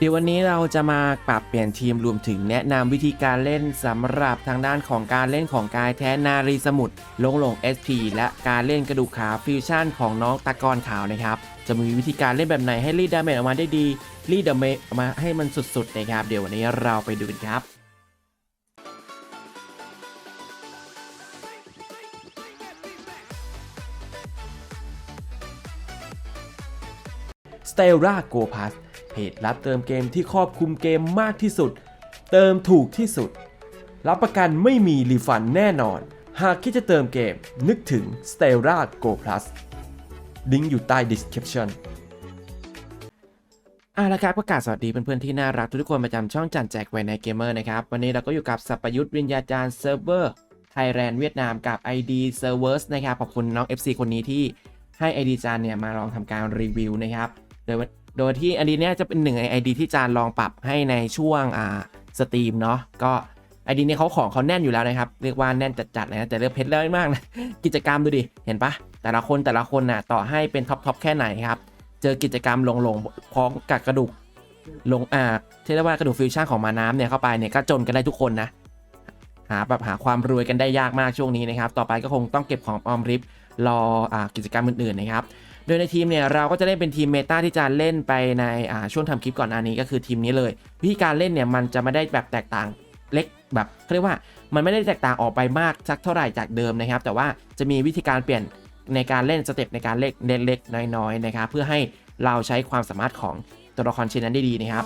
เดี๋ยววันนี้เราจะมาปรับเปลี่ยนทีมรวมถึงแนะนำวิธีการเล่นสำหรับทางด้านของการเล่นของกายแท้นารีสมุทรลงหลง SP และการเล่นกระดูกขาวฟิวชั่นของน้องตะกอนขาวนะครับ จะมีวิธีการเล่นแบบไหนให้รีดดาเมจออกมาได้ดี รีดดาเมจออกมาให้มันสุดๆนะครับ เดี๋ยววันนี้เราไปดูกันครับ s t e l l a Go Pass เพ จรับเติมเกมที่ครอบคลุมเกมมากที่สุด เติมถูกที่สุด รับประกันไม่มีรีฟันแน่นอน หากคิดจะเติมเกมนึกถึง s t e l l a Go Plus ลิงก์อยู่ใต้ description อะแล้วครับประกาศสวัสดีเพื่อนๆที่น่ารักทุกคนประจำช่องจันแจกไวในเกมเมอร์นะครับ วันนี้เราก็อยู่กับสัปยุทธวิญญาจารย์เซิร์ฟเวอร์ไทยแลนด์เวียดนามกับ ID Servers นะครับ ขอบคุณน้อง FC คนนี้ที่ให้ ID จานเนี่ยมาลองทำการรีวิวนะครับโดย โดยที่อันนี้เนี่ยจะเป็นหนึ่งใน ID ที่จานลองปรับให้ในช่วงอ่าสตรีมเนาะก็ไอดีนี้เขาของเขาแน่นอยู่แล้วนะครับ เรียกว่าแน่นจัดๆเลยนะแต่เลือกเพชรเยอะมากนะกิจกรรมดูดิ เห็นปะแต่ละคนแต่ละคนน่ะต่อให้เป็นท็อปทอปแค่ไหนครับ เจอกิจกรรมลงลงพร้อมกับกระดูกลงอ่าที่เรียกว่ากระดูกฟิวชั่นของมาน้ำเนี่ยเข้าไปเนี่ยก็จนกันได้ทุกคนนะหาแบบหาความรวยกันได้ยากมากช่วงนี้นะครับ ต่อไปก็คงต้องเก็บของออมริบรออ่ากิจกรรมอื่นๆนะครับ โดยในทีมเนี่ยเราก็จะเล่นเป็นทีมเมตาที่จะเล่นไปในอ่าช่วงทำคลิปก่อนอันนี้ก็คือทีมนี้เลย วิธีการเล่นเนี่ยมันจะไม่ได้แบบแตกต่างเล็กแบบเขาเรียกว่ามันไม่ได้แตกต่างออกไปมากสักเท่าไหร่จากเดิมนะครับ แต่ว่าจะมีวิธีการเปลี่ยนในการเล่นสเต็ปในการเล่นเล็กๆน้อยๆนะครับเพื่อให้เราใช้ความสามารถของตัวละครชิ้นนั้นได้ดีนะครับ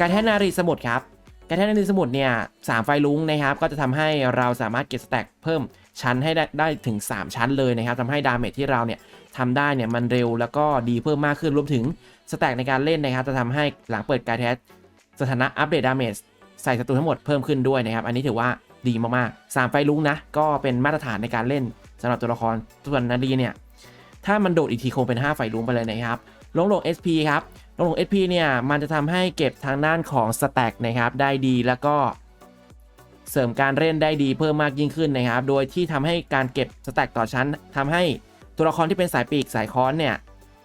การแทนนารีสมุทรครับการแทนนารีสมุทรเนี่ยสามไฟลุงนะครับ ก็จะทำให้เราสามารถเก็บสแต็กเพิ่ม ชั้นให้ได้ได้ถึง 3 ชั้นเลยนะครับทำให้ดาเมจที่เราเนี่ยทำได้เนี่ยมันเร็วแล้วก็ดีเพิ่มมากขึ้นรวมถึงสแต็กในการเล่นนะครับจะทำให้หลังเปิดการแทสสถานะอัปเดตดาเมจใส่ศัตรูทั้งหมดเพิ่มขึ้นด้วยนะครับ อันนี้ถือว่าดีมากๆ3ไฟลุงนะ ก็เป็นมาตรฐานในการเล่นสำหรับตัวละครส่วนนารีเนี่ย ถ้ามันโดดอีกทีคงเป็น 5 ไฟลุงไปเลยนะครับ ลงลง SP ครับ ลงลง SP เนี่ย มันจะทำให้เก็บทางด้านของสแต็กนะครับ ได้ดีแล้วก็ เสริมการเล่นได้ดีเพิ่มมากยิ่งขึ้นนะครับ โดยที่ทำให้การเก็บสแต็กต่อชั้นทำให้ตัวละครที่เป็นสายปีกสายค้อนเนี่ย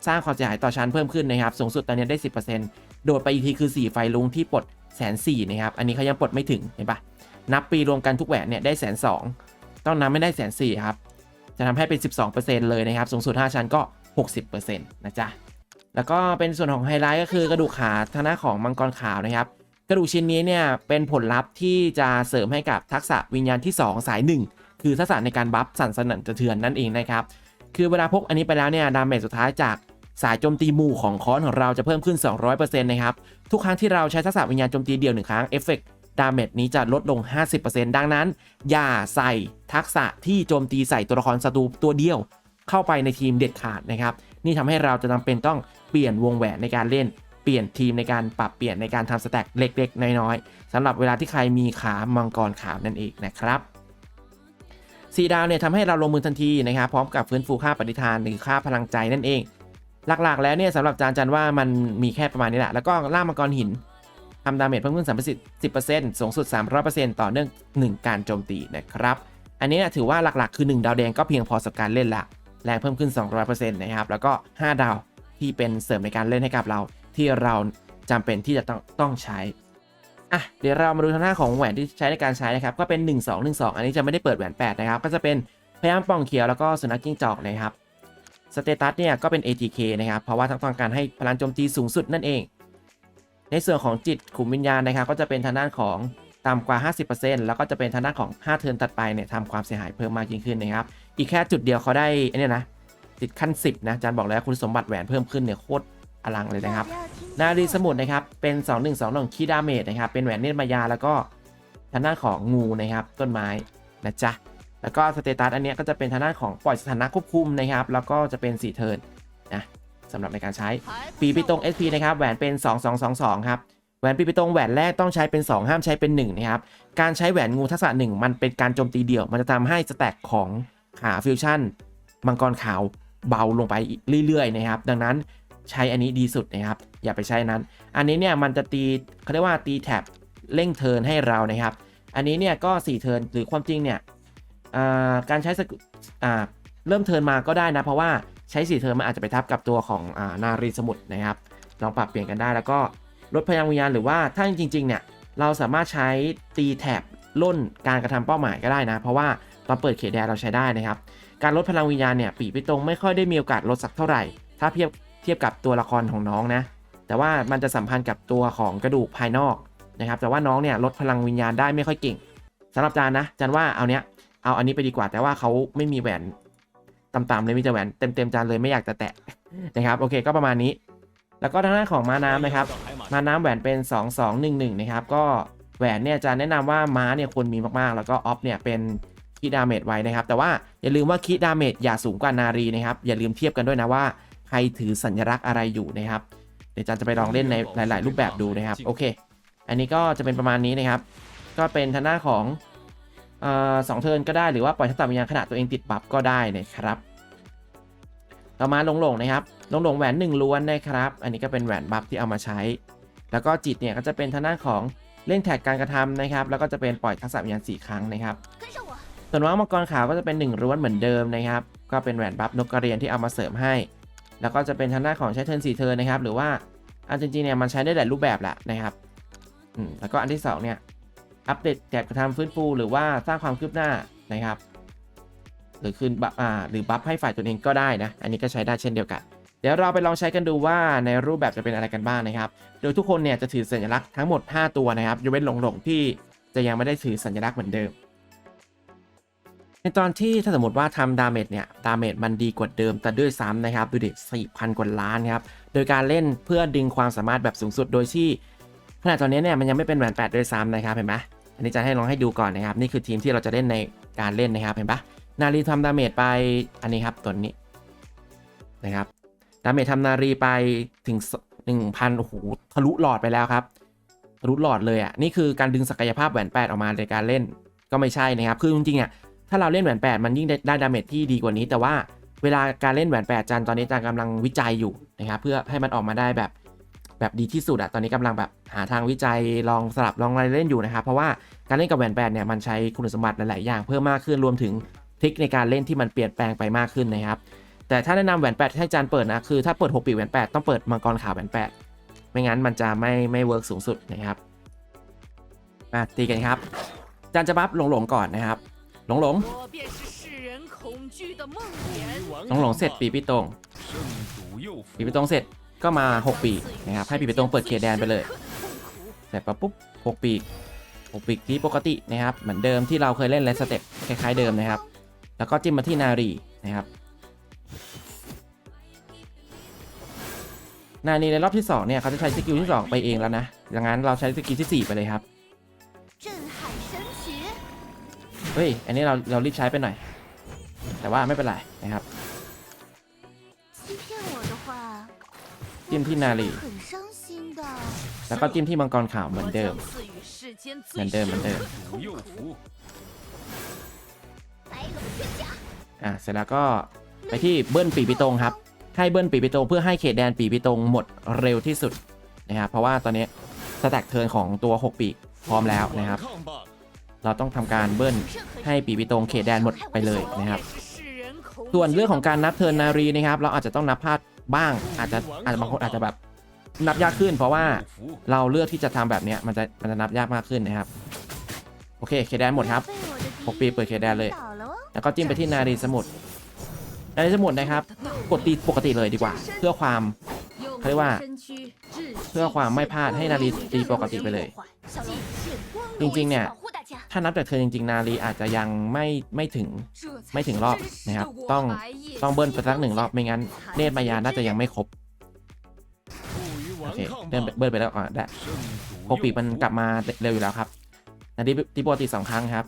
สร้างความเสียหายต่อชั้นเพิ่มขึ้นนะครับ สูงสุดตอนนี้ได้ 10%โดดไปอีกทีคือ 4 ไฟลุงที่ปลดแสนสี่นะครับ อันนี้เขายังปลดไม่ถึงเห็นปะนับปีรวมกันทุกแหวนเนี่ยได้แสนสองต้องนับไม่ได้แสนสี่ครับ จะทำให้เป็น 12%เลยนะครับ สูงสุด 5 ชั้นก็ 60%นะจ๊ะ แล้วก็เป็นส่วนของไฮไลท์ก็คือกระดูกขาทางหน้าของมังกรขาวนะครับ กระดูกชิ้นนี้เนี่ยเป็นผลลัพธ์ที่จะเสริมให้กับทักษะวิญญาณที่ 2 สาย 1 คือทักษะในการบัฟสั่นสนั่นสะเทือนนั่นเองนะครับ คือเวลาพกอันนี้ไปแล้วเนี่ยดาเมจสุดท้ายจากสายโจมตีหมู่ของค้อนของเราจะเพิ่มขึ้น 200%นะครับ ทุกครั้งที่เราใช้ทักษะวิญญาณโจมตีเดียวหนึ่งครั้งเอฟเฟกต์ดาเมจนี้จะลดลง 50%ดังนั้น อย่าใส่ทักษะที่โจมตีใส่ตัวละครศัตรูตัวเดียว เข้าไปในทีมเด็ดขาดนะครับ นี่ทำให้เราจะจำเป็นต้องเปลี่ยนวงแหวนในการเล่น เปลี่ยนทีมในการปรับเปลี่ยนในการทำสแต็กเล็กๆ น้อยๆสำหรับเวลาที่ใครมีขามังกรขาวนั่นเองนะครับสีดาวเนี่ยทำให้เราลงมือทันทีนะครับพร้อมกับฟื้นฟูค่าปฏิทานหรือค่าพลังใจนั่นเอง หลักๆ แล้วเนี่ยสำหรับจานจันว่ามันมีแค่ประมาณนี้แหละแล้วก็ล่ามังกรหินทำดาเมจเพิ่มขึ้น 30%สูงสุด 300%ต่อเนื่อง 1 การโจมตีนะครับ อันนี้ถือว่าหลักๆ คือ 1 ดาวแดงก็เพียงพอสำหรับการเล่นละแรงเพิ่มขึ้น 200%นะครับ แล้วก็ 5 ดาวที่เป็นเสริมในการเล่นให้กับเรา ที่เราจำเป็นที่จะต้องต้องใช้อะเดี๋ยวเรามาดูทางหน้าของแหวนที่ใช้ในการใช้นะครับ ก็เป็น 1 2 1 2 อันนี้จะไม่ได้เปิดแหวน 8 นะครับ ก็จะเป็นพยายามป่องเขียวแล้วก็สุนัขจิ้งจอกนะครับสเตตัสเนี่ยก็เป็น ATK นะครับ เพราะว่าต้องการให้พลังโจมตีสูงสุดนั่นเอง ในส่วนของจิตขุมวิญญาณนะครับ ก็จะเป็นทางด้านของต่ำกว่า 50%แล้วก็จะเป็นทางด้านของ 5 เทิร์นตัดไปเนี่ยทำความเสียหายเพิ่มมากยิ่งขึ้นนะครับ อีกแค่จุดเดียวเขาได้ไอ้เนี่ยนะติดขั้น 10 นะอาจารย์บอกแล้วคุณสมบัติแหวนเพิ่มขึ้นเนี่ยโคตร อลังเลยนะครับ นารีสมุทรนะครับ เป็น 2 1 2 1คีดาเมจนะครับ เป็นแหวนเนตรมายาแล้วก็ทางด้านของงูนะครับ ต้นไม้นะจ๊ะ แล้วก็สเตตัสอันนี้ก็จะเป็นทางด้านของปล่อยสถานะควบคุมนะครับ แล้วก็จะเป็น4เทิร์นนะสำหรับในการใช้ปีปิตรง SP นะครับ แหวนเป็น 2222 ครับ แหวนปีปิตรงแหวนแรกต้องใช้เป็น 2 ห้ามใช้เป็น 1 นะครับ การใช้แหวนงูทักษะ 1 มันเป็นการโจมตีเดี่ยว มันจะทำให้สแต็กของขาฟิวชั่นมังกรขาวเบาลงไปเรื่อยๆนะครับ ดังนั้น ใช้อันนี้ดีสุดนะครับ อย่าไปใช้นั้น อันนี้เนี่ยมันจะตีเขาเรียกว่าตีแท็บเร่งเทิร์นให้เรานะครับ อันนี้เนี่ยก็ 4 เทิร์นหรือความจริงเนี่ยการใช้สกุอ่าเริ่มเทิร์นมาก็ได้นะ เพราะว่าใช้4เทิร์นมันอาจจะไปทับกับตัวของอานารีสมุทรนะครับลองปรับเปลี่ยนกันได้แล้วก็ลดพลังวิญญาณหรือว่าถ้าจริงๆเนี่ยเราสามารถใช้ตีแถบล่นการกระทำเป้าหมายก็ได้นะ เพราะว่าตอนเปิดเขตแดนเราใช้ได้นะครับ การลดพลังวิญญาณเนี่ยปีพิตรงไม่ค่อยได้มีโอกาสลดสักเท่าไหร่ ถ้าเทียบ เทียบกับตัวละครของน้องนะ แต่ว่ามันจะสัมพันธ์กับตัวของกระดูกภายนอกนะครับ แต่ว่าน้องเนี่ยลดพลังวิญญาณได้ไม่ค่อยเก่งสำหรับจานนะจานว่าเอาเนี้ยเอาอันนี้ไปดีกว่า แต่ว่าเขาไม่มีแหวนต่ำๆเลยมีแต่แหวนเต็มๆจานเลยไม่อยากจะแตะนะครับโอเคก็ประมาณนี้ แล้วก็ทางด้านของม้าน้ำนะครับ ม้าน้ำแหวนเป็น 2 2 1 1นะครับก็แหวนเนี่ยจะแนะนำว่าม้าเนี่ยควรมีมากๆ แล้วก็ออฟเนี่ยเป็นคีดาเมจไว้นะครับ แต่ว่าอย่าลืมว่าคีดาเมจอย่าสูงกว่านารีนะครับอย่าลืมเทียบกันด้วยนะว่า รถือสัญลักษณ์อะไรอยู่นะครับ เดี๋ยวจันจะไปลองเล่นในหลาย ๆ รูปแบบดูนะครับ โอเค อันนี้ก็จะเป็นประมาณนี้นะครับ ก็เป็นทางหน้าของสองเทินก็ได้หรือว่าปล่อยทักษะวิญญาณขณะตัวเองติดบัฟก็ได้นะครับ ต่อมาลงหลงนะครับลงหลงแหวนหนึ่งล้วนนะครับ อันนี้ก็เป็นแหวนบัฟที่เอามาใช้ แล้วก็จิตเนี่ยก็จะเป็นทางหน้าของเล่นแท็กการกระทำนะครับ แล้วก็จะเป็นปล่อยทักษะวิญญาณ4ครั้งนะครับส่วนว่างมังกรขาวก็จะเป็น1ล้วนเหมือนเดิมนะครับ ก็เป็นแหวนบัฟนกกระเรียนที่เอามาเสริมให้ แล้วก็จะเป็นทางด้านของใช้เทิร์นสี่เทิร์นนะครับ หรือว่าอันจริงๆเนี่ยมันใช้ได้หลายรูปแบบแหละนะครับอืมแล้วก็อันที่สองเนี่ยอัปเดตแท็กกระทำฟื้นฟูหรือว่าสร้างความคืบหน้านะครับ หรือคืนบัฟอ่าหรือบัฟให้ฝ่ายตัวเองก็ได้นะ อันนี้ก็ใช้ได้เช่นเดียวกัน เดี๋ยวเราไปลองใช้กันดูว่าในรูปแบบจะเป็นอะไรกันบ้างนะครับ โดยทุกคนเนี่ยจะถือสัญลักษณ์ทั้งหมด 5 ตัวนะครับยกเว้นหลงหลงที่จะยังไม่ได้ถือสัญลักษณ์เหมือนเดิม ในตอนที่ถ้าสมมติว่าทำดาเมจเนี่ย ดาเมจมันดีกว่าเดิมแต่ด้วยซ้ำนะครับ ดูดิ4,000 กว่าล้านครับ โดยการเล่นเพื่อดึงความสามารถแบบสูงสุดโดยที่ขณะตอนนี้เนี่ยมันยังไม่เป็นแหวน8ด้วยซ้ำนะครับเห็นไหมอันนี้จะให้ลองให้ดูก่อนนะครับ นี่คือทีมที่เราจะเล่นในการเล่นนะครับเห็นปะนารีทำดาเมจไปอันนี้ครับตัวนี้นะครับดาเมจทำนารีไปถึง 1,000โอ้โหทะลุหลอดไปแล้วครับทะลุหลอดเลยอะนี่คือการดึงศักยภาพแหวน8ออกมาในการเล่นก็ไม่ใช่นะครับ คือจริงๆอะ ถ้าเราเล่นแหวน8มันยิ่งได้ได้ดาเมจที่ดีกว่านี้ แต่ว่าเวลาการเล่นแหวน8จันตอนนี้จันกำลังวิจัยอยู่นะครับเพื่อให้มันออกมาได้แบบแบบดีที่สุดอะตอนนี้กำลังแบบหาทางวิจัยลองสลับลองอะไรเล่นอยู่นะครับเพราะว่าการเล่นกับแหวน8เนี่ยมันใช้คุณสมบัติหลาย ๆ อย่างเพิ่มมากขึ้นรวมถึงทริคในการเล่นที่มันเปลี่ยนแปลงไปมากขึ้นนะครับแต่ถ้าแนะนำแหวน8ให้จันเปิดนะคือถ้าเปิด 6 ปีแหวน8ต้องเปิดมังกรขาวแหวน8ไม่งั้นมันจะไม่ไม่เวิร์กสูงสุดนะครับมาตีกันครับจันจะบัฟหลงๆก่อนนะครับ หลงหลงหลงหลงเสร็จปีพี่ตรงปีพี่ตรงเสร็จก็มา 6 ปีนะครับให้ปีพี่ตรงเปิดเขตแดนไปเลย เสร็จปุ๊บ6ปี6ปีที่ปกตินะครับเหมือนเดิมที่เราเคยเล่นแลสเต็ปคล้ายๆเดิมนะครับ แล้วก็จิ้มมาที่นารีนะครับนารีในรอบที่2เนี่ยเขาจะใช้สกิลที่ 2 ไปเองแล้วนะดังนั้นเราใช้สกิลที่ 4 ไปเลยครับ เฮ้ย อันนี้เราเรารีบใช้ไปหน่อย แต่ว่าไม่เป็นไรนะครับจิ้มที่นารีแล้วก็จิ้มที่มังกรขาวเหมือนเดิม เหมือนเดิมเหมือนเดิมอะเสร็จแล้วก็ไปที่เบิ้ลปีพิตรงครับ ให้เบิ้ลปีพิตรงเพื่อให้เขตแดนปีพิตรงหมดเร็วที่สุดนะครับ เพราะว่าตอนนี้สแต็กเทิร์นของตัว 6 ปีพร้อมแล้วนะครับ เราต้องทำการเบิ้ลให้ปีวิตรงเขตแดนหมดไปเลยนะครับ ส่วนเรื่องของการนับเทินนารีนะครับ เราอาจจะต้องนับพลาดบ้าง อาจจะอาจจะบางคนอาจจะแบบนับยากขึ้น เพราะว่าเราเลือกที่จะทำแบบนี้มันจะมันจะนับยากมากขึ้นนะครับ โอเคเขตแดนหมดครับ 6 ปีเปิดเขตแดนเลย แล้วก็จิ้มไปที่นารีสมุดนารีสมุทรนะครับ กดตีปกติเลยดีกว่า เพื่อความ เาเรียกว่า เพื่อความไม่พลาดให้นารีตีปกติไปเลย จริงๆ เนี่ย ถ้านับจากเธอจริง ๆ นารีอาจจะยังไม่ไม่ถึงไม่ถึงรอบนะครับ ต้องต้องเบิ้ลไปสักหนึ่งรอบไม่งั้นเนตรมายาน่าจะยังไม่ครบโอเคเบิ้ลเบิ้ลไปแล้วอะได้โคปีมันกลับมาเร็วอยู่แล้วครับนารีตีปกติสองครั้งครับ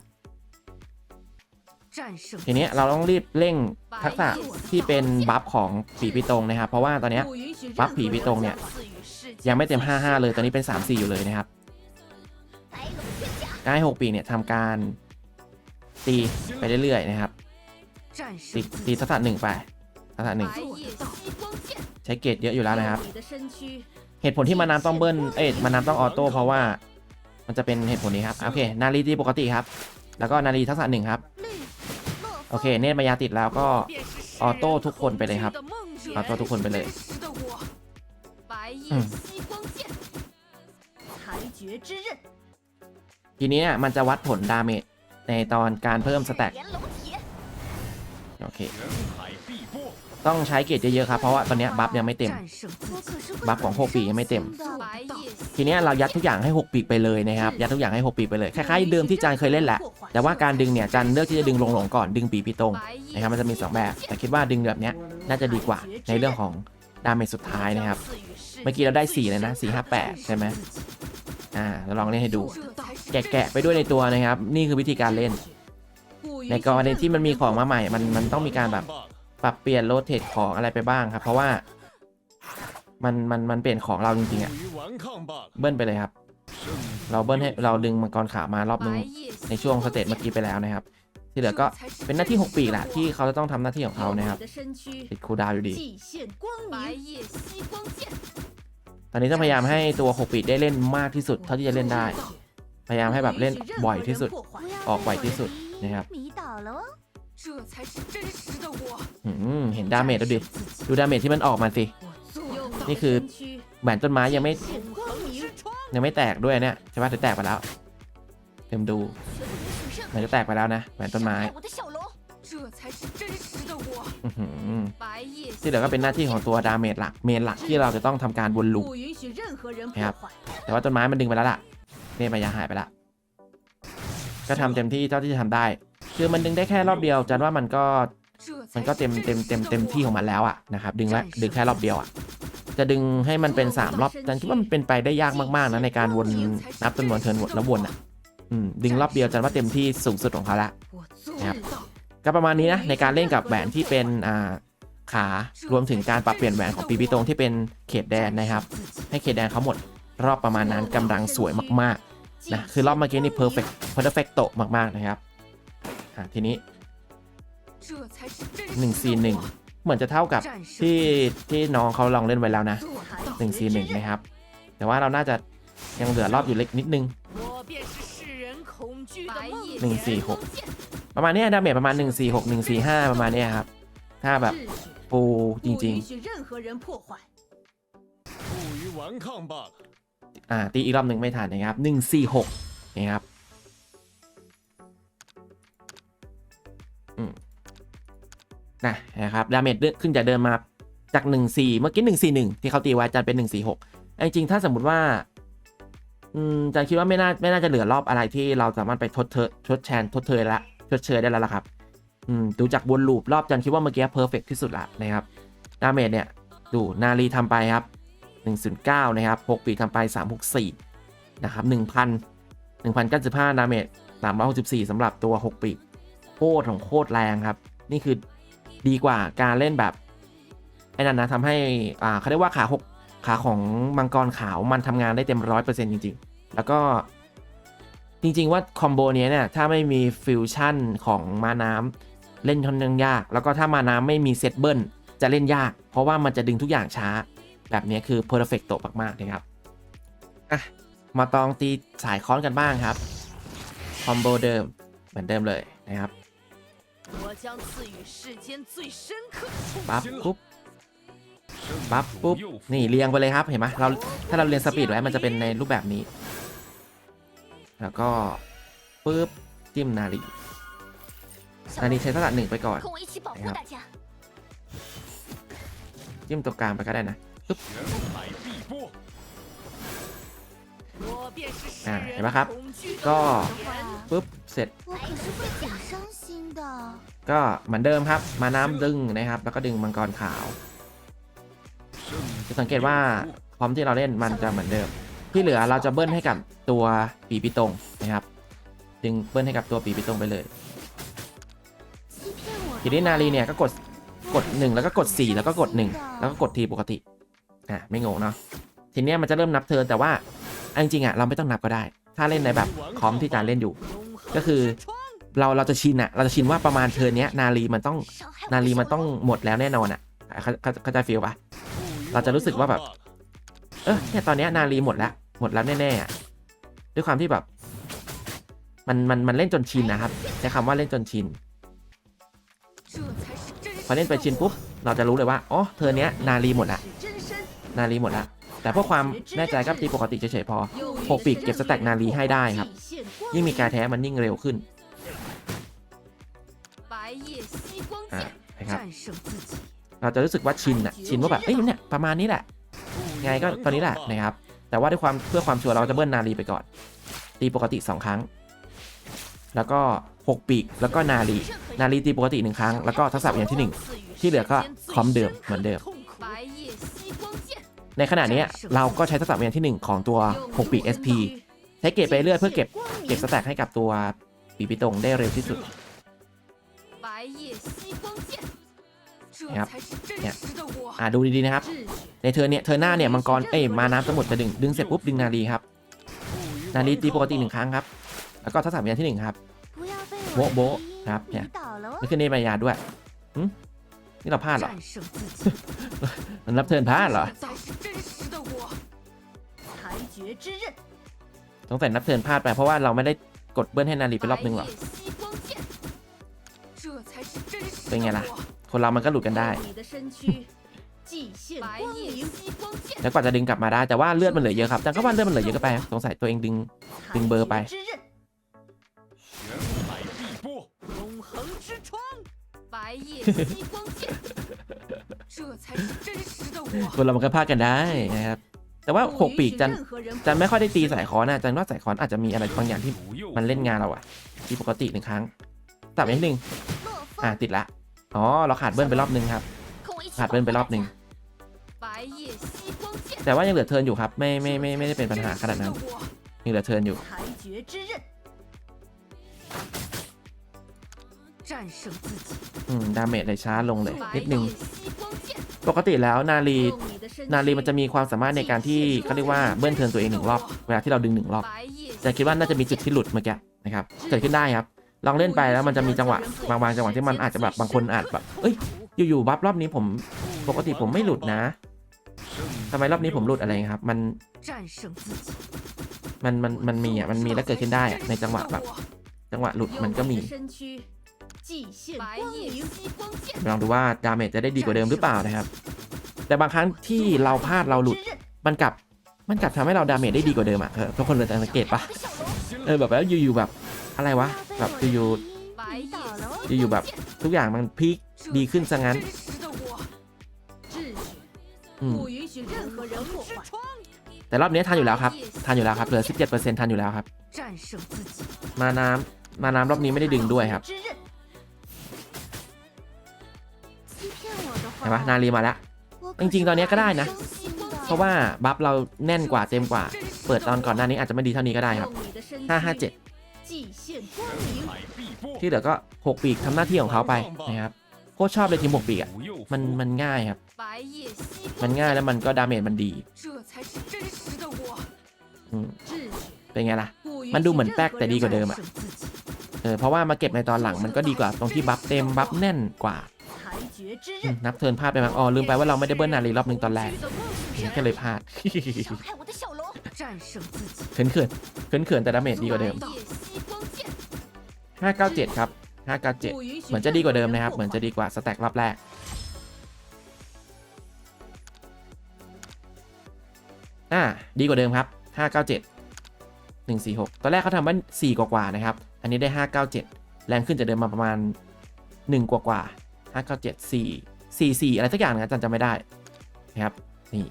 ทีนี้เราต้องรีบเร่งทักษะที่เป็นบัฟของปีปีตรงนะครับ เพราะว่าตอนเนี้ยบัฟผีพิตรงเนี่ยยังไม่เต็ม 55 เลยตอนนี้เป็น 3-4 อยู่เลยนะครับการให้6ปีเนี่ยทำการตีไปเรื่อยๆนะครับตีตีทักษะหนึ่งไปทักษะหนึ่งใช้เกรดเยอะอยู่แล้วนะครับ เหตุผลที่มาน้ำต้องเบิ้ลเอ้ยมาน้ำต้องออโต้เพราะว่ามันจะเป็นเหตุผลนี้ครับโอเคนารีตีปกติครับ แล้วก็นารีทักษะหนึ่งครับ โอเค เนตมายาติดแล้วก็ออโต้ทุกคนไปเลยครับออโต้ทุกคนไปเลยทีนี้มันจะวัดผลดาเมจในตอนการเพิ่มสแต็กโอเค ต้องใช้เกจเยอะๆครับ เพราะว่าตอนนี้บัฟยังไม่เต็ม บัฟของ6ปียังไม่เต็ม ทีนี้เรายัดทุกอย่างให้ 6 ปีไปเลยนะครับ ยัดทุกอย่างให้ 6 ปีไปเลย คล้ายๆเดิมที่จันเคยเล่นแหละ แต่ว่าการดึงเนี่ยจันเลือกที่จะดึงลงหลงก่อนดึงปีพี่ตรงนะครับ มันจะมี 2 แบบ แต่คิดว่าดึงแบบนี้น่าจะดีกว่าในเรื่องของดาเมจสุดท้ายนะครับ เมื่อกี้เราได้4เลยนะ4 5 8ใช่ไหมอ่าเราลองเล่นให้ดู แกะไปด้วยในตัวนะครับ นี่คือวิธีการเล่น ในกรณีที่มันมีของมาใหม่ มันมันต้องมีการแบบ ปรับเปลี่ยนโรเทตของอะไรไปบ้างครับ เพราะว่า มันมันมันเปลี่ยนของเราจริงๆอะ่ะเบิ้ลไปเลยครับ เราเบิ้ลให้เราดึงมังกรขาวมารอบนึงในช่วงสเตจเมื่อกี้ไปแล้วนะครับ ที่เหลือก็เป็นหน้าที่6ปีแหละที่เขาจะต้องทำหน้าที่ของเขานะครับติดคูดาวอยู่ดี ตอนนี้ต้องพยายามให้ตัว6ปีได้เล่นมากที่สุดเท่าที่จะเล่นได้ พยายามให้แบบเล่นบ่อยที่สุด ออกบ่อยที่สุดนะครับ 这才是真实的我。 อืมเห็นดาเมจแล้วดิ ดูดาเมจที่มันออกมาสิ 用 นี่คือ 身躯 แหวนต้นไม้ยังไม่ 现光明。 ยังไม่แตกด้วยเนี่ยใช่ปะหรือแตกไปแล้วเต็มดูเหมันจะแตกไปแล้วนะแหวนต้นไม้ 我的小龙，这才是真实的我。 อื้อหือ 白夜 ที่เหลือก็เป็นหน้าที่ของตัวดาเมจหลัก เมนหลักที่เราจะต้องทำการวนลูป 不允许任何人破 ครับ 坏。 แต่ว่าต้นไม้มันดึงไปแล้วล่ะเนี่ยมายาหายไปละ ก็ทำเต็มที่เท่าที่จะทำได้ คือมันดึงได้แค่รอบเดียวจันว่ามันก็มันก็เต็มเต็มเต็มเต็มที่ของมันแล้วอะนะครับดึงแล้วดึงแค่รอบเดียวอะจะดึงให้มันเป็น 3 รอบจันคิดว่ามันเป็นไปได้ยากมากๆนะในการวนนับจำนวนเทินวนแล้ววนอะดึงรอบเดียวจันว่าเต็มที่สูงสุดของเขาละนะครับก็ประมาณนี้นะในการเล่นกับแหวนที่เป็นอ่าขารวมถึงการปรับเปลี่ยนแหวนของปีพีตรงที่เป็นเขตแดนนะครับ ให้เขตแดนเขาหมดรอบประมาณนั้นกำลังสวยมากๆนะคือรอบเมื่อกี้นี่เพอร์เฟกต์เพอร์เฟกโตมากๆนะครับ่ะทีนี้หนึ่งซีหนึ่งเหมือนจะเท่ากับที่ที่น้องเขาลองเล่นไว้แล้วนะหนึ่งซีหนึ่งนะครับ แต่ว่าเราน่าจะยังเหลือรอบอยู่เล็กนิดนึงหนึ่งสี่หกประมาณนี้ดาเมจประมาณหนึ่งสี่หกหนึ่งสี่ห้าประมาณนี้ครับ ถ้าแบบปูจริงๆอ่าตีอีกรอบหนึ่งไม่ทันนะครับหนึ่งสี่หกนะครับ นะนะครับดาเมจขึ้นจากเดิมมาจาก 14 เมื่อกี้ 141 ที่เขาตีไว้จันเป็น 146 จริงๆถ้าสมมติว่าอืมจันคิดว่าไม่น่าไม่น่าจะเหลือรอบอะไรที่เราสามารถไปทดเททดแทนทดเทยละทดเชยได้แล้วล่ะครับอืมดูจากวนลูปรอบจันคิดว่าเมื่อกี้เพอร์เฟกที่สุดละนะครับดาเมจเนี่ยดูนารีทำไปครับ 109 นะครับ6ปีทำไป 364 นะครับ 1,000 1,095ดาเมจ364สำหรับตัว 6 ปีโคตรของโคตรแรงครับ นี่คือ ดีกว่าการเล่นแบบไอ้นั่นนะทำให้อ่าเขาเรียกว่าขาหกขาของมังกรขาวมันทำงานได้เต็มร้อยเปอร์เซ็นต์จริง ๆ แล้วก็จริง ๆ ว่าคอมโบนี้เนี่ยถ้าไม่มีฟิวชั่นของมาน้ำเล่นค่อนข้างยาก แล้วก็ถ้ามาน้ำไม่มีเซตเบิลจะเล่นยาก เพราะว่ามันจะดึงทุกอย่างช้า แบบนี้คือเพอร์เฟกต์ตมากๆนะครับอะมาตองตีสายค้อนกันบ้างครับ คอมโบเดิมเหมือนเดิมเลยนะครับ 我将赐予世间最深刻的痛 ปั๊บ 行了 ปุ๊บ 胜 ปั๊บ 主 ปุ๊บ 又复 นี่เรียงไปเลยครับ เห็นไหมเราถ้าเราเรียนสปีดไว้มันจะเป็นในรูปแบบนี้ แล้วก็ปุ๊บจิ้มนารีนารีใช้สลัดหนึ่งไปก่อน 跟我一起保护大家。 จิ้มตรงกลางไปก็ได้นะ 人海 เห็นไหมครับ ก็ปุ๊บเสร็จก็เหมือนเดิมครับ มาน้ำดึงนะครับ แล้วก็ดึงมังกรขาว จะสังเกตว่าพร้อมที่เราเล่นมันจะเหมือนเดิม ที่เหลือเราจะเบิ้ลให้กับตัวปีปีตรงนะครับ ดึงเบิ้ลให้กับตัวปีปีตรงไปเลยทีนี้นาลีเนี่ยก็กดกด 1 แล้วก็กด 4 แล้วก็กด 1 แล้วก็กดทีปกติอะไม่งงเนาะทีนี้มันจะเริ่มนับเธอแต่ว่า เอาจริงๆอะเราไม่ต้องนับก็ได้ ถ้าเล่นในแบบคอมที่จานเล่นอยู่ ก็คือเราเราจะชินอะเราจะชินว่าประมาณเทิร์นนี้นาลีมันต้องนาลีมันต้องหมดแล้วแน่นอนอะเขาเขาจะฟีลปะเราจะรู้สึกว่าแบบ เออเนี่ยตอนนี้นาลีหมดแล้วหมดแล้วแน่ๆอะด้วยความที่แบบ มันมันมันเล่นจนชินนะครับใช้คำว่าเล่นจนชินพอเล่นไปชินปุ๊บเราจะรู้เลยว่าอ๋อเธอเนี้ยนาลีหมดละนาลีหมดละ แต่เพื่อความแน่ใจก็ตีปกติเฉยๆพอ6ปีกเก็บสแต็กนาลีให้ได้ครับ ยิ่งมีการแท้มันยิ่งเร็วขึ้นนะครับเราจะรู้สึกว่าชินอะชินว่าแบบเอ้ยเนี่ยประมาณนี้แหละ ไงก็ตอนนี้แหละนะครับ แต่ว่าด้วยความเพื่อความชัวร์เราจะเบิ้ลนาลีไปก่อน ตีปกติ 2 ครั้ง แล้วก็ 6 ปีก แล้วก็นาลี นาลีตีปกติ 1 ครั้ง แล้วก็ทักษะอย่างที่ 1 ที่เหลือก็คอมเดิมเหมือนเดิม ในขณะนี้เราก็ใช้ทักษะเวียนที่ 1 ของตัว6ปี SP ใช้เก็บไปเรื่อยเพื่อเก็บเก็บสแต็กให้กับตัวปีปีตงได้เร็วที่สุดนะครับเนี่ยอ่าดูดีๆนะครับ ในเธอเนี่ยเธอหน้าเนี่ยมังกรเอ้ยมาน้ำสมุดจะดึงดึงเสร็จปุ๊บดึงนาลีครับ นาลีตีปกติหนึ่งครั้งครับ แล้วก็ทักษะเวียนที่หนึ่งครับโบโบครับเนี่ยนี่คือเนปายาด้วยนี่เราพลาดเหรอมันรับเทินพลาดเหรอ 裁决之刃， ต้องแต่นับเทิร์นพลาดไปเพราะว่าเราไม่ได้กดเบิ้ลให้นาลีไปรอบนึงหรอก 白夜吸光剑，这才是真实的เป็นไงล่ะ 我。 คนเรามันก็หลุดกันได้ 用你的身躯祭献白光夜明，吸光剑， แล้วกว่าจะดึงกลับมาได้แต่ว่าเลือดมันเหลือเยอะครับแต่ก็ว่าเลือดมันเหลือเยอะเกินไปสงสัยตัวเองดึง 裁定波呗决之刃，玄海碧波，永恒之窗，白夜吸光剑，这才是真实的我。 คนเรามันก็พลาดกันได้นะครับ แต่ว่าหกปีกจันจันไม่ค่อยได้ตีสายคอนนะจันว่าสายคอนอาจจะมีอะไรบางอย่างที่มันเล่นงานเราอะที่ปกติหนึ่งครั้งตับอีกหนึ่งอ่าติดละอ๋อเราขาดเบิ้ลไปรอบหนึ่งครับ ขาดเบิ้ลไปรอบหนึ่งแต่ว่ายังเหลือเทินอยู่ครับ ไม่ไม่ไม่ไม่ได้เป็นปัญหาขนาดนั้นยังเหลือเทินอยู่อืมดาเมจเลยช้าลงเลยนิดนึง ปกติแล้วนาลีนาลีมันจะมีความสามารถในการที่เขาเรียกว่าเบิ้ลเทินตัวเองหนึ่งรอบเวลาที่เราดึงหนึ่งรอบแต่คิดว่าน่าจะมีจุดที่หลุดเมื่อกี้นะครับเกิดขึ้นได้ครับลองเล่นไปแล้วมันจะมีจังหวะบางบางจังหวะที่มันอาจจะแบบบางคนอาจแบบเอ้ยอยู่ๆบัฟรอบนี้ผมปกติผมไม่หลุดนะทำไมรอบนี้ผมหลุดอะไรครับ มันมันมันมันมีอะมันมีแล้วเกิดขึ้นได้อะในจังหวะแบบ จังหวะหลุดมันก็มี 用你的身躯祭献白光夜明，吸光剑， ลองดูว่าดาเมจจะได้ดีกว่าเดิมหรือเปล่านะครับ แต่บางครั้งที่เราพลาดเราหลุด 之刃 มันกลับมันกลับทำให้เราดาเมจได้ดีกว่าเดิมอ่ะเออทุกคนเลยสังเกตปะ เออแบบแล้วอยู่ๆแบบอะไรวะแบบอยู่ 白夜ๆอยู่ๆแบบทุกอย่างมันพีคดีขึ้นซะงั้น 真实的我，秩序， อืม 不允许任何人破坏。 แต่รอบนี้ทันอยู่แล้วครับทันอยู่แล้วครับเหลือ 17%ทันอยู่แล้วครับ 战胜自己， มาน้ำมาน้ำรอบนี้ไม่ได้ดึงด้วยครับ 之刃 ไหมนารีมาแล้ว จริงๆ ตอนนี้ก็ได้นะ เพราะว่าบัฟเราแน่นกว่าเต็มกว่า เปิดตอนก่อนหน้านี้อาจจะไม่ดีเท่านี้ก็ได้ครับ 557 ที่เหลือก็ 6 ปีกทำหน้าที่ของเขาไปนะครับโคตรชอบเลยทีม 6 ปีกอะ มันมันง่ายครับ มันง่ายแล้วมันก็ดาเมจมันดีเป็นไงล่ะ มันดูเหมือนแป๊กแต่ดีกว่าเดิมอะ เออ เพราะว่ามาเก็บในตอนหลังมันก็ดีกว่าตรงที่บัฟเต็มบัฟแน่นกว่า นับเทินพลาดไปมั้งอ๋อลืมไปว่าเราไม่ได้เบิ้ลนารีรอบหนึ่งตอนแรกนี่ก็เลยพลาด เขินเขินเขินเขินแต่ดาเมจดีกว่าเดิม 597 ครับ 597 เหมือนจะดีกว่าเดิมนะครับ เหมือนจะดีกว่าสแต็กรอบแรก อ่า ดีกว่าเดิมครับ 597 146 ตอนแรกเขาทำว่า4กว่ากว่านะครับ อันนี้ได้ 597 แรงขึ้นจากเดิมมาประมาณ 1 กว่ากว่า 597 4 4 4อะไรสักอย่างนะจารย์จำไม่ได้นะครับนี่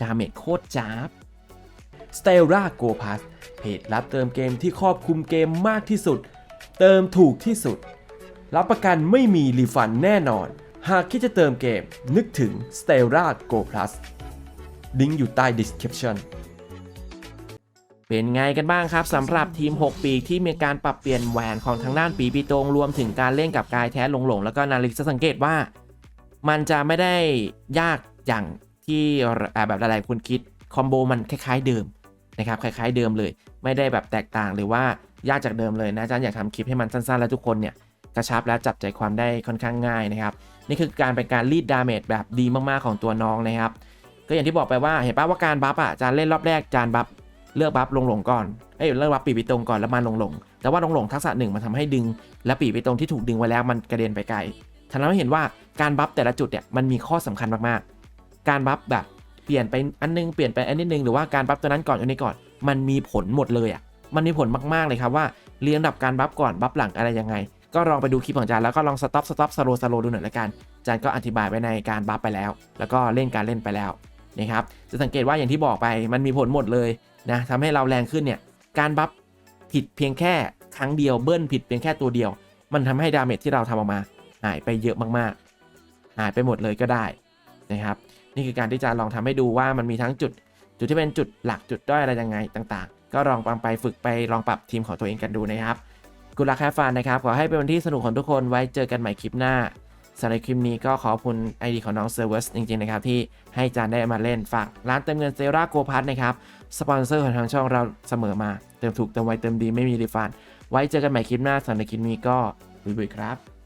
ดาเมจโคตรจ้าบ s t e l l a Go Pass เพจรับเติมเกมที่ครอบคลุมเกมมากที่สุด เติมถูกที่สุด รับประกันไม่มีรีฟันแน่นอน หากคิดจะเติมเกมนึกถึง s t e l l a Go Plus ลิงก์อยู่ใต้ description เป็นไงกันบ้างครับสำหรับทีม 6 ปีที่มีการปรับเปลี่ยนแหวนของทางด้านปีปีตรงรวมถึงการเล่นกับกายแท้หลงๆแล้วก็นาฬิกาสังเกตว่า มันจะไม่ได้ยากอย่างที่แบบหลายๆคนคิดคอมโบมันคล้าย ๆ เดิมนะครับคล้ายๆเดิมเลย ไม่ได้แบบแตกต่างหรือว่ายากจากเดิมเลยนะอาจารย์อยากทำคลิปให้มันสั้นๆ แล้วทุกคนเนี่ยกระชับและจับใจความได้ค่อนข้างง่ายนะครับนี่คือการเป็นการรีดดาเมจแบบดีมากๆของตัวน้องนะครับก็อย่างที่บอกไปว่าเห็นป่ะว่าการบัฟอะจานเล่นรอบแรกจานบัฟ เลือกบัฟลงหลงก่อน เอ้ยเลือกบัฟปีไปตรงก่อนแล้วมาลงหลง แต่ว่าลงหลงทักษะหนึ่งมันทำให้ดึง และปีไปตรงที่ถูกดึงไว้แล้วมันกระเด็นไปไกลทำให้เห็นว่าการบัฟแต่ละจุดเนี่ยมันมีข้อสำคัญมากๆ การบัฟแบบเปลี่ยนไปอันนึงเปลี่ยนไปอันนิดนึงหรือว่าการบัฟตัวนั้นก่อนอันนี้ก่อน มันมีผลหมดเลยอะ มันมีผลมากๆเลยครับว่าเรียงลำดับการบัฟก่อนบัฟหลังอะไรยังไง ก็ลองไปดูคลิปของจานแล้วก็ลองสต็อปสต็อปสโลสโลดูหน่อยละกันจานก็อธิบายไว้ในการบัฟไปแล้ว แล้วก็เล่นการเล่นไปแล้ว นะครับจะสังเกตว่าอย่างที่บอกไปมันมีผลหมดเลยนะทำให้เราแรงขึ้นเนี่ยการบัฟผิดเพียงแค่ครั้งเดียวเบิ้ลผิดเพียงแค่ตัวเดียว มันทำให้ดาเมจที่เราทำออกมาหายไปเยอะมากๆ หายไปหมดเลยก็ได้นะครับ นี่คือการที่จะลองทำให้ดูว่ามันมีทั้งจุด จุดที่เป็นจุดหลักจุดด้อยอะไรยังไงต่างๆ ก็ลองปรับไปฝึกไปลองปรับทีมของตัวเองกันดูนะครับกุลักแคฟานนะครับขอให้เป็นวันที่สนุกของทุกคนไว้เจอกันใหม่คลิปหน้า สำหรับคลิปนี้ก็ขอบคุณไอดีของน้องเซอร์เวสจริงๆนะครับที่ให้จานได้มาเล่นฝากร้านเติมเงินเซราโกพัทนะครับสปอนเซอร์ของทางช่องเราเสมอมา เติมถูกเติมไวเติมดีไม่มีรีฟันไว้เจอกันใหม่คลิปหน้าสำหรับคลิปนี้ก็บุยๆครับ